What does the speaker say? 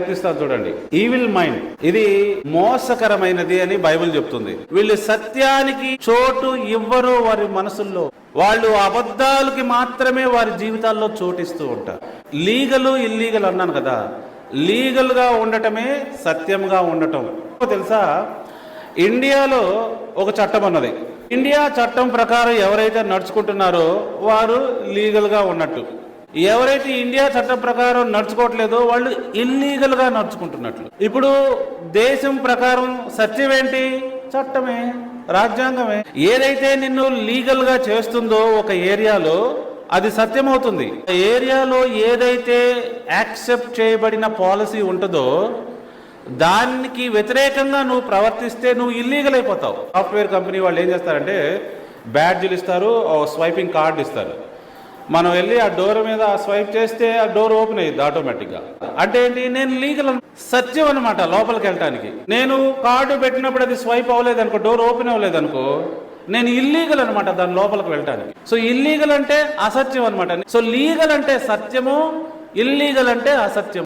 ప్రయత్నిస్తారు చూడండి. Evil mind ఇది మోసకరమైనది అని బైబిల్ చెప్తుంది. వీళ్ళు సత్యానికి చోటు ఇవ్వరు వారి మనసుల్లో. వాళ్ళు అబద్ధాలకి మాత్రమే వారి జీవితాల్లో చోటిస్తూ ఉంటారు. లీగల్ ఇల్లీగల్ అన్నాను కదా. లీగల్గా ఉండటమే సత్యంగా ఉండటం. తెలుసా? ఇండియాలో ఒక చట్టం ఉన్నది. ఇండియా చట్టం ప్రకారం ఎవరైతే నడుచుకుంటున్నారో వారు లీగల్గా ఉన్నట్టు. ఎవరైతే ఇండియా చట్టం ప్రకారం నడుచుకోవట్లేదో వాళ్ళు ఇల్లీగల్గా నడుచుకుంటున్నట్లు. ఇప్పుడు దేశం ప్రకారం సత్యం ఏంటి? చట్టమే రాజ్యాంగమే. ఏదైతే నిన్ను లీగల్గా చేస్తుందో ఒక ఏరియాలో అది సత్యమవుతుంది. ఆ ఏరియాలో ఏదైతే యాక్సెప్ట్ చేయబడిన పాలసీ ఉంటుందో దానికి వ్యతిరేకంగా నువ్వు ప్రవర్తిస్తే నువ్వు ఇల్లీగల్ అయిపోతావు. సాఫ్ట్వేర్ కంపెనీ వాళ్ళు ఏం చేస్తారంటే బ్యాడ్జీలు ఇస్తారు స్వైపింగ్ కార్డు ఇస్తారు. మనం వెళ్ళి ఆ డోర్ మీద స్వైప్ చేస్తే ఆ డోర్ ఓపెన్ అయ్యింది ఆటోమేటిక్గా. అంటే ఏంటి? నేను లీగల్ సత్యం అనమాట లోపలికి వెళ్ళటానికి. నేను కార్డు పెట్టినప్పుడు అది స్వైప్ అవ్వలేదు అనుకో డోర్ ఓపెన్ అవ్వలేదు అనుకో నేను ఇల్లీగల్ అనమాట దాని లోపలికి వెళ్ళటానికి. సో ఇల్లీగల్ అంటే అసత్యం అనమాట సో లీగల్ అంటే సత్యము ఇల్లీగల్ అంటే అసత్యం.